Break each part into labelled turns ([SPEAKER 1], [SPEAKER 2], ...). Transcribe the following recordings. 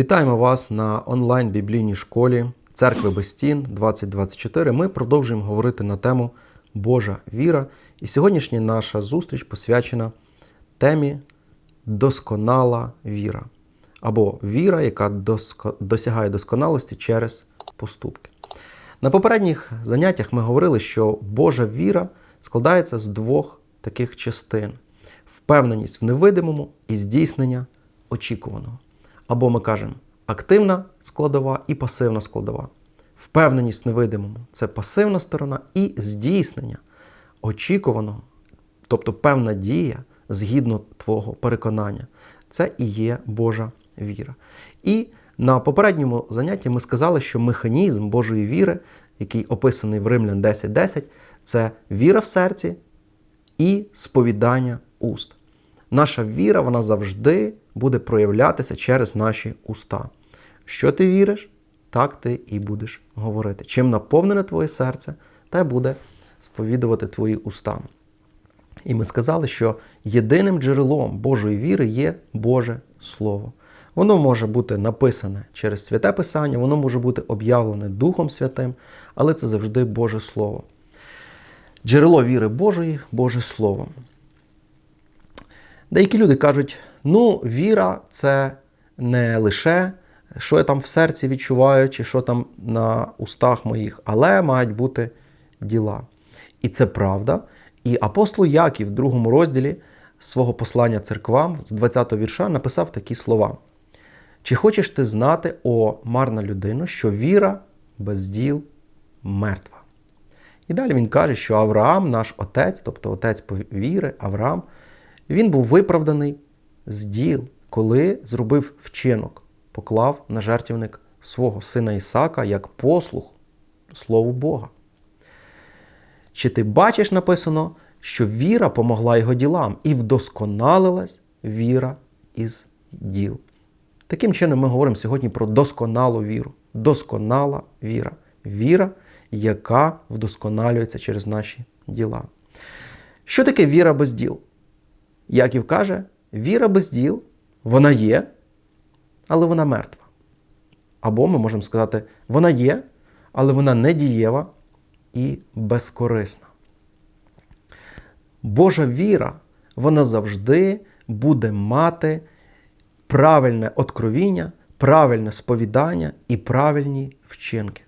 [SPEAKER 1] Вітаємо вас на онлайн-біблійній школі Церкви без стін 2024. Ми продовжуємо говорити на тему Божа віра. І сьогоднішня наша зустріч посвячена темі досконала віра. Або віра, яка доско- досягає досконалості через поступки. На попередніх заняттях ми говорили, що Божа віра складається з двох таких частин: впевненість в невидимому і здійснення очікуваного. Або ми кажемо активна складова і пасивна складова. Впевненість в невидимому це пасивна сторона, і здійснення очікуваного, тобто певна дія згідно твого переконання. Це і є Божа віра. І на попередньому занятті ми сказали, що механізм Божої віри, який описаний в Римлян 10.10, це віра в серці і сповідання уст. Наша віра вона завжди буде проявлятися через наші уста. Що ти віриш, так ти і будеш говорити. Чим наповнене твоє серце, те буде сповідувати твої уста. І ми сказали, що єдиним джерелом Божої віри є Боже Слово. Воно може бути написане через святе Писання, воно може бути об'явлене Духом Святим, але це завжди Боже Слово. Джерело віри Божої Боже Слово. Деякі люди кажуть: ну, віра це не лише що я там в серці відчуваю, чи що там на устах моїх, але мають бути діла. І це правда. І апостол Яків в другому розділі свого послання церквам з 20-го вірша написав такі слова: Чи хочеш ти знати, о марна людино, що віра без діл мертва? І далі він каже, що Авраам, наш отець, тобто отець віри, Авраам, він був виправданий з діл, коли зробив вчинок, поклав на жертівник свого сина Ісака як послух Слову Бога. Чи ти бачиш написано, що віра помогла його ділам і вдосконалилась віра із діл? Таким чином, ми говоримо сьогодні про досконалу віру. Досконала віра. Віра, яка вдосконалюється через наші діла. Що таке віра без діл? Яків каже, віра без діл, вона є, але вона мертва. Або ми можемо сказати, вона є, але вона не дієва і безкорисна. Божа віра, вона завжди буде мати правильне откровіння, правильне сповідання і правильні вчинки.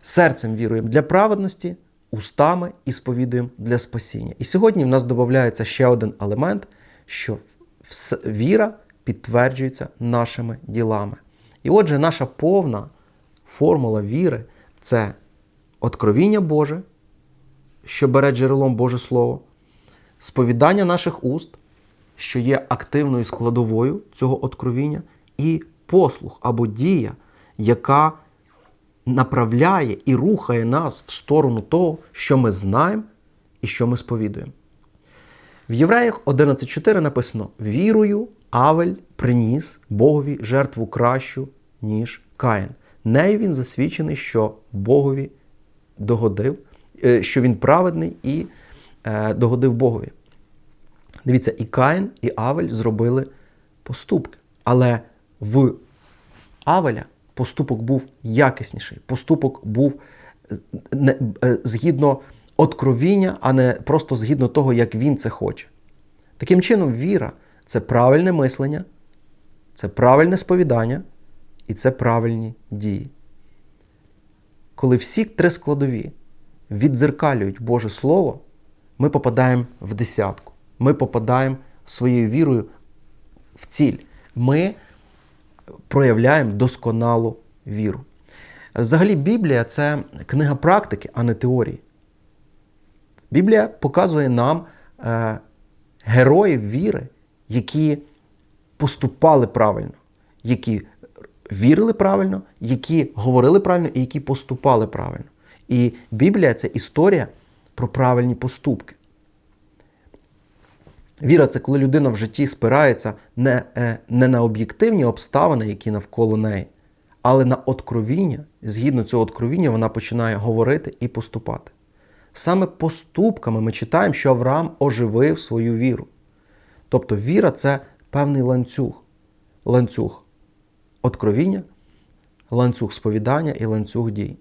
[SPEAKER 1] Серцем віруємо для праведності, устами і сповідуємо для спасіння. І сьогодні в нас додається ще один елемент, що віра підтверджується нашими ділами. І отже, наша повна формула віри це откровіння Боже, що бере джерелом Боже Слово, сповідання наших уст, що є активною складовою цього откровіння, і послух або дія, яка направляє і рухає нас в сторону того, що ми знаємо і що ми сповідуємо. В Євреях 11.4 написано: Вірою Авель приніс Богові жертву кращу, ніж Каїн. Нею він засвідчений, що Богові догодив, е, що він праведний і е, догодив Богові. Дивіться, і Каїн, і Авель зробили поступки. Але в Авеля поступок був якісніший. Поступок був е, е, згідно откровіння, а не просто згідно того, як він це хоче. Таким чином, віра це правильне мислення, це правильне сповідання і це правильні дії. Коли всі три складові віддзеркалюють Боже Слово, ми попадаємо в десятку. Ми попадаємо своєю вірою в ціль. Ми проявляємо досконалу віру. Взагалі, Біблія це книга практики, а не теорії. Біблія показує нам е, героїв віри, які поступали правильно, які вірили правильно, які говорили правильно і які поступали правильно. І Біблія це історія про правильні поступки. Віра це коли людина в житті спирається не, е, не на об'єктивні обставини, які навколо неї, але на откровіння. Згідно цього откровіння, вона починає говорити і поступати. Саме поступками ми читаємо, що Авраам оживив свою віру. Тобто віра це певний ланцюг. Ланцюг откровіння, ланцюг сповідання і ланцюг дій.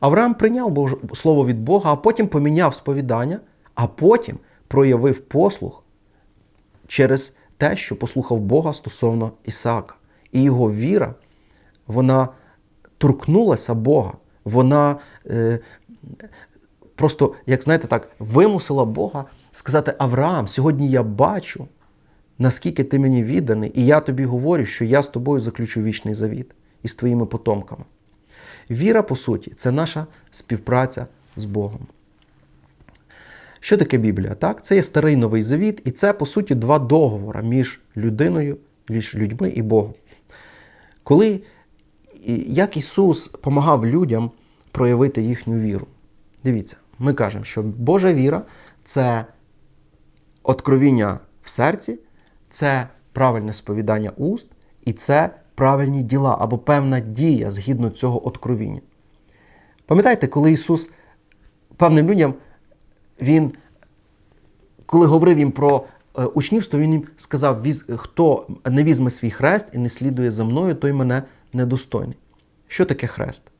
[SPEAKER 1] Авраам прийняв слово від Бога, а потім поміняв сповідання, а потім проявив послух через те, що послухав Бога стосовно Ісаака. І його віра, вона торкнулася Бога. Вона е, просто, як знаєте, так, вимусила Бога сказати: Авраам, сьогодні я бачу, наскільки ти мені відданий, і я тобі говорю, що я з тобою заключу вічний завіт із твоїми потомками. Віра, по суті, це наша співпраця з Богом. Що таке Біблія? Так? Це є старий новий завіт, і це, по суті, два договори між людиною, між людьми і Богом. Коли як Ісус допомагав людям проявити їхню віру. Дивіться, ми кажемо, що Божа віра це откровіння в серці, це правильне сповідання уст, і це правильні діла або певна дія згідно цього откровіння. Пам'ятаєте, коли Ісус певним людям, Він, коли говорив їм про е, учнівство, Він їм сказав: хто не візьме свій хрест і не слідує за мною, той мене недостойний. Що таке хрест?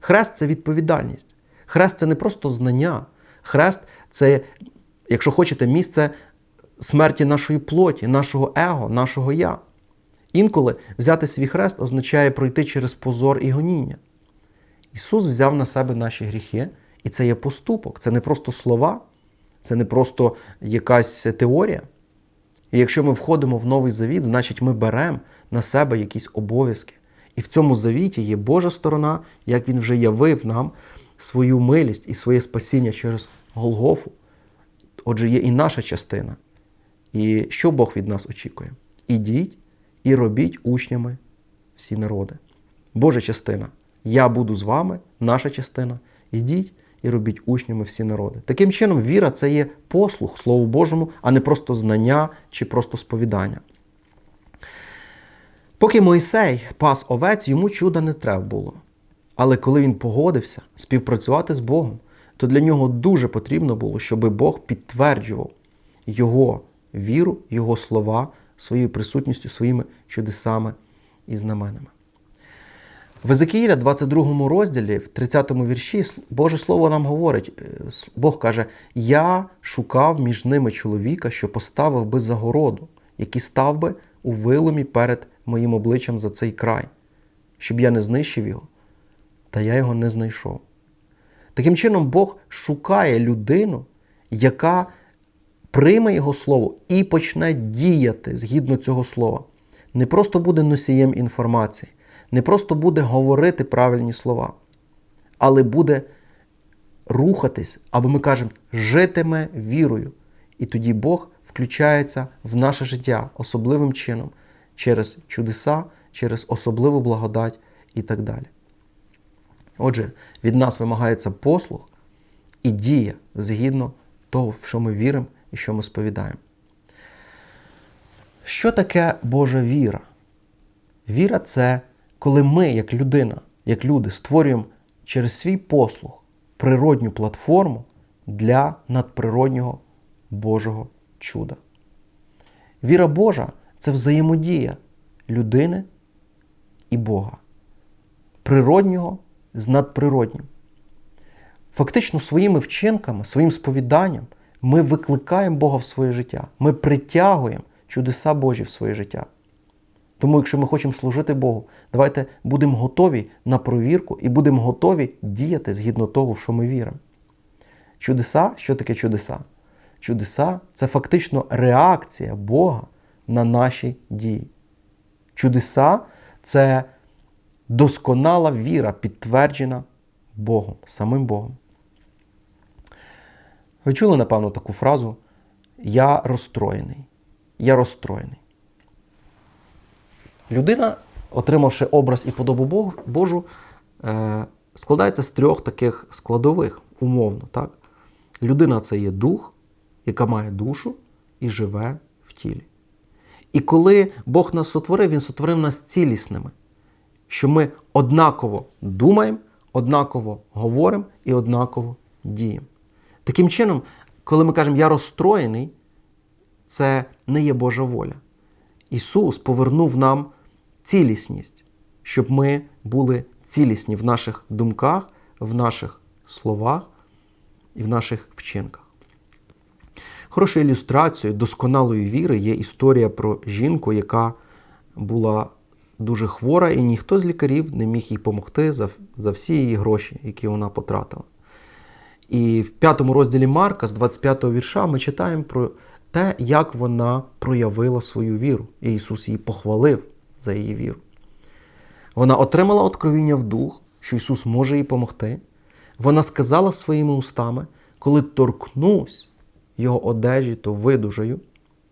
[SPEAKER 1] Хрест це відповідальність. Хрест це не просто знання. Хрест це, якщо хочете, місце смерті нашої плоті, нашого его, нашого я. Інколи взяти свій хрест означає пройти через позор і гоніння. Ісус взяв на себе наші гріхи, і це є поступок, це не просто слова, це не просто якась теорія. І якщо ми входимо в новий завіт, значить ми беремо на себе якісь обов'язки. І в цьому завіті є Божа сторона, як Він вже явив нам свою милість і своє спасіння через Голгофу. Отже, є і наша частина. І що Бог від нас очікує? Ідіть і робіть учнями всі народи. Божа частина. Я буду з вами, наша частина. Ідіть і робіть учнями всі народи. Таким чином, віра це є послух Слову Божому, а не просто знання чи просто сповідання. Поки Мойсей пас овець, йому чуда не треба було. Але коли він погодився співпрацювати з Богом, то для нього дуже потрібно було, щоб Бог підтверджував його віру, його слова своєю присутністю, своїми чудесами і знаменами. В Езекіїля, 22 розділі, в 30 вірші, Боже Слово нам говорить, е, Бог каже: Я шукав між ними чоловіка, що поставив би загороду, який став би у виломі перед моїм обличчям за цей край, щоб я не знищив його, та я його не знайшов. Таким чином, Бог шукає людину, яка прийме його слово і почне діяти згідно цього слова. Не просто буде носієм інформації, не просто буде говорити правильні слова, але буде рухатись, або ми кажемо, житиме вірою. І тоді Бог включається в наше життя особливим чином через чудеса, через особливу благодать і так далі. Отже, від нас вимагається послух і дія згідно того, в що ми віримо і що ми сповідаємо. Що таке Божа віра? Віра це коли ми, як людина, як люди, створюємо через свій послух природню платформу для надприроднього Божого чуда. Віра Божа це взаємодія людини і Бога, природнього з надприроднім. Фактично, своїми вчинками, своїм сповіданням ми викликаємо Бога в своє життя. Ми притягуємо чудеса Божі в своє життя. Тому, якщо ми хочемо служити Богу, давайте будемо готові на провірку і будемо готові діяти згідно того, в що ми віримо. Чудеса, що таке чудеса? Чудеса це фактично реакція Бога на наші дії. Чудеса це досконала віра, підтверджена Богом, самим Богом. Ви чули, напевно, таку фразу Я розстроєний. Я розстроєний. Людина, отримавши образ і подобу Божу, е, складається з трьох таких складових, умовно. Так? Людина це є дух, яка має душу і живе в тілі. І коли Бог нас сотворив, Він сотворив нас цілісними, що ми однаково думаємо, однаково говоримо і однаково діємо. Таким чином, коли ми кажемо я розстроєний, це не є Божа воля. Ісус повернув нам цілісність, щоб ми були цілісні в наших думках, в наших словах і в наших вчинках. Хорошою ілюстрацією досконалої віри є історія про жінку, яка була дуже хвора, і ніхто з лікарів не міг їй допомогти за, за всі її гроші, які вона потратила. І в п'ятому розділі Марка з 25 го вірша ми читаємо про те, як вона проявила свою віру. І Ісус її похвалив за її віру. Вона отримала откровіння в дух, що Ісус може їй допомогти. Вона сказала своїми устами, коли торкнусь його одежі, то видужаю.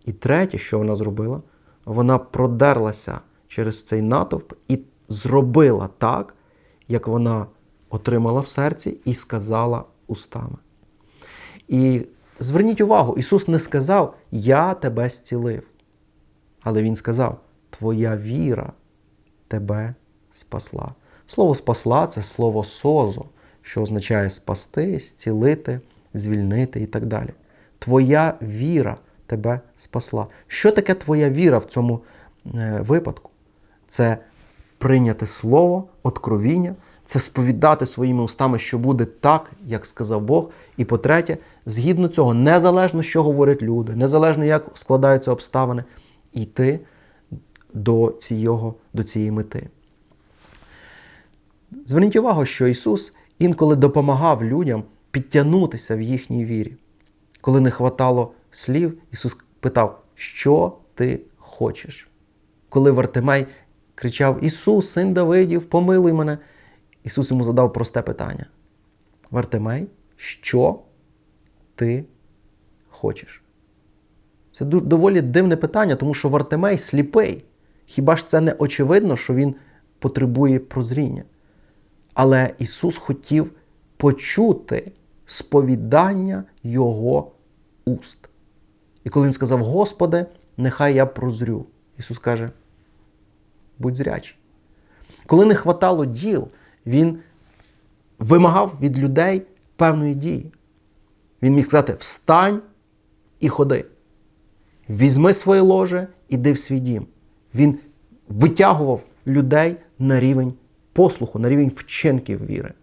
[SPEAKER 1] І третє, що вона зробила, вона продерлася через цей натовп і зробила так, як вона отримала в серці і сказала устами. І зверніть увагу, Ісус не сказав, Я тебе зцілив. Але Він сказав, Твоя віра тебе спасла. Слово спасла це слово созо, що означає спасти, зцілити, звільнити і так далі. Твоя віра тебе спасла. Що таке твоя віра в цьому е, випадку? Це прийняти слово, откровіння, це сповідати своїми устами, що буде так, як сказав Бог. І по-третє, згідно цього, незалежно, що говорять люди, незалежно, як складаються обставини, йти до, цього, до цієї мети. Зверніть увагу, що Ісус інколи допомагав людям підтягнутися в їхній вірі. Коли не хватало слів, Ісус питав, що ти хочеш? Коли Вартимей кричав: Ісус, син Давидів, помилуй мене, Ісус йому задав просте питання. Вартимей, що ти хочеш? Це доволі дивне питання, тому що Вартимей сліпий. Хіба ж це не очевидно, що він потребує прозріння? Але Ісус хотів почути сповідання Його уст. І коли Він сказав, Господи, нехай я прозрю, Ісус каже, будь зрячий. Коли не хватало діл, Він вимагав від людей певної дії. Він міг сказати: Встань і ходи. Візьми своє ложе, іди в свій дім. Він витягував людей на рівень послуху, на рівень вчинків віри.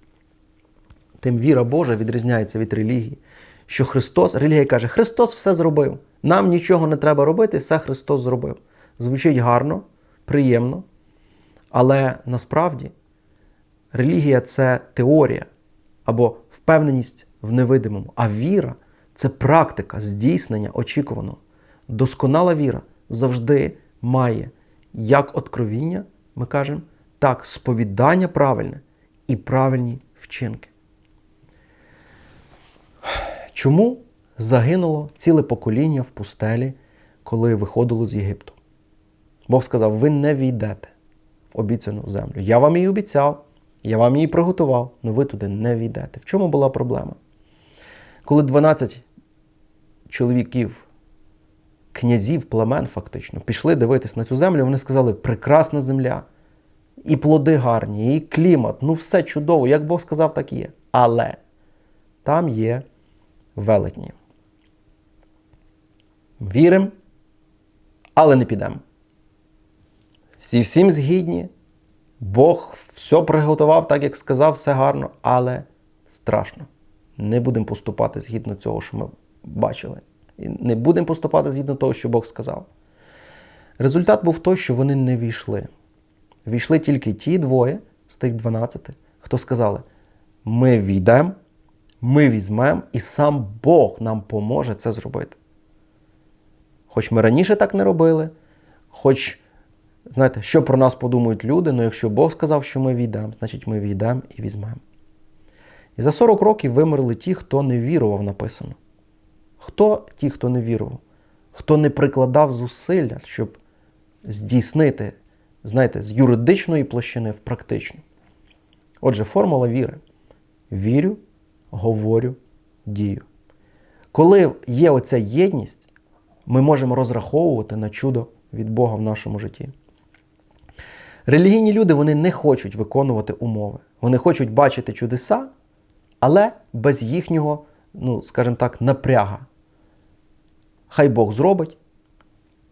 [SPEAKER 1] Тим віра Божа відрізняється від релігії, що Христос, релігія каже, Христос все зробив. Нам нічого не треба робити, все Христос зробив. Звучить гарно, приємно, але насправді релігія це теорія або впевненість в невидимому, а віра це практика здійснення очікуваного. Досконала віра завжди має як откровіння, ми кажемо, так сповідання правильне і правильні вчинки. Чому загинуло ціле покоління в пустелі, коли виходило з Єгипту? Бог сказав: ви не війдете в обіцяну землю. Я вам її обіцяв, я вам її приготував, але ви туди не війдете. В чому була проблема? Коли 12 чоловіків, князів, племен, фактично, пішли дивитись на цю землю, вони сказали: прекрасна земля, і плоди гарні, і клімат, ну все чудово, як Бог сказав, так і є. Але там є велетні. Віримо, але не підемо. Всі всім згідні. Бог все приготував, так як сказав, все гарно, але страшно. Не будемо поступати згідно цього, що ми бачили. Не будемо поступати згідно того, що Бог сказав. Результат був той, що вони не війшли. Війшли тільки ті двоє з тих 12, хто сказали: ми війдемо, ми візьмемо, і сам Бог нам поможе це зробити. Хоч ми раніше так не робили, хоч, знаєте, що про нас подумають люди, але якщо Бог сказав, що ми війдемо, значить ми війдемо і візьмемо. І за 40 років вимерли ті, хто не вірував, написано. Хто ті, хто не вірував? Хто не прикладав зусилля, щоб здійснити, знаєте, з юридичної площини в практичну. Отже, формула віри. Вірю, говорю, дію. Коли є оця єдність, ми можемо розраховувати на чудо від Бога в нашому житті. Релігійні люди вони не хочуть виконувати умови. Вони хочуть бачити чудеса, але без їхнього, ну, скажімо так, напряга. Хай Бог зробить,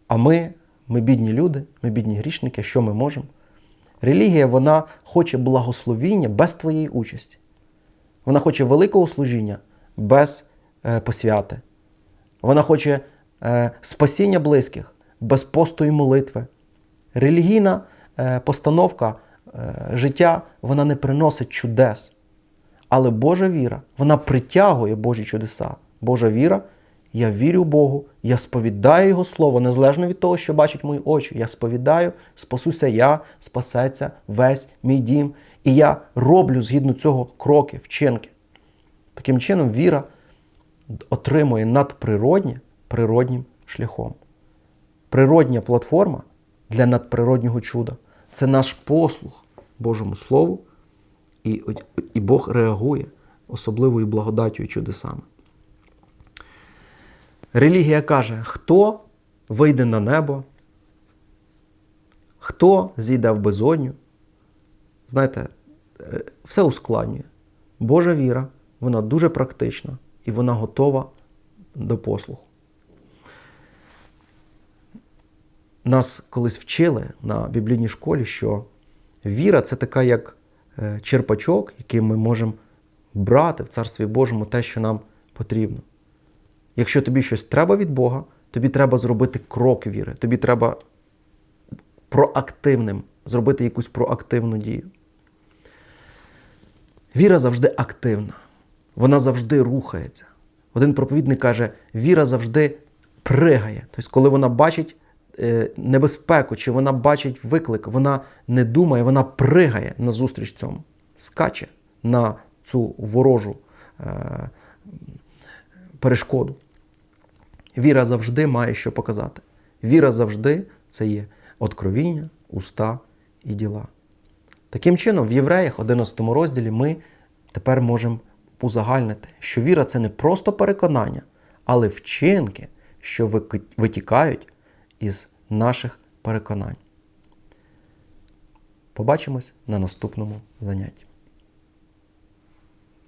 [SPEAKER 1] а ми Ми бідні люди, ми бідні грішники, що ми можемо? Релігія вона хоче благословіння без твоєї участі. Вона хоче великого служіння без е, посвяти. Вона хоче е, спасіння близьких без посту і молитви. Релігійна е, постановка е, життя вона не приносить чудес. Але Божа віра, вона притягує Божі чудеса. Божа віра, я вірю Богу, я сповідаю Його Слово, незалежно від того, що бачать мої очі. Я сповідаю, спасуся я, спасеться весь мій дім. І я роблю згідно цього кроки, вчинки. Таким чином, віра отримує надприроднє природнім шляхом. Природня платформа для надприроднього чуда це наш послух Божому Слову, і, і Бог реагує особливою благодаттю і чудесами. Релігія каже, хто вийде на небо, хто зійде в безодню. Знаєте, е, все ускладнює. Божа віра, вона дуже практична і вона готова до послуху. Нас колись вчили на біблійній школі, що віра це така як черпачок, яким ми можемо брати в Царстві Божому те, що нам потрібно. Якщо тобі щось треба від Бога, тобі треба зробити крок віри, тобі треба проактивним, зробити якусь проактивну дію. Віра завжди активна, вона завжди рухається. Один проповідник каже, віра завжди пригає. Тобто, коли вона бачить е, небезпеку, чи вона бачить виклик, вона не думає, вона пригає назустріч цьому, скаче на цю ворожу е, перешкоду. Віра завжди має що показати. Віра завжди це є откровіння, уста і діла. Таким чином, в Євреях, 11 розділі, ми тепер можемо узагальнити, що віра це не просто переконання, але вчинки, що витікають із наших переконань. Побачимось на наступному занятті.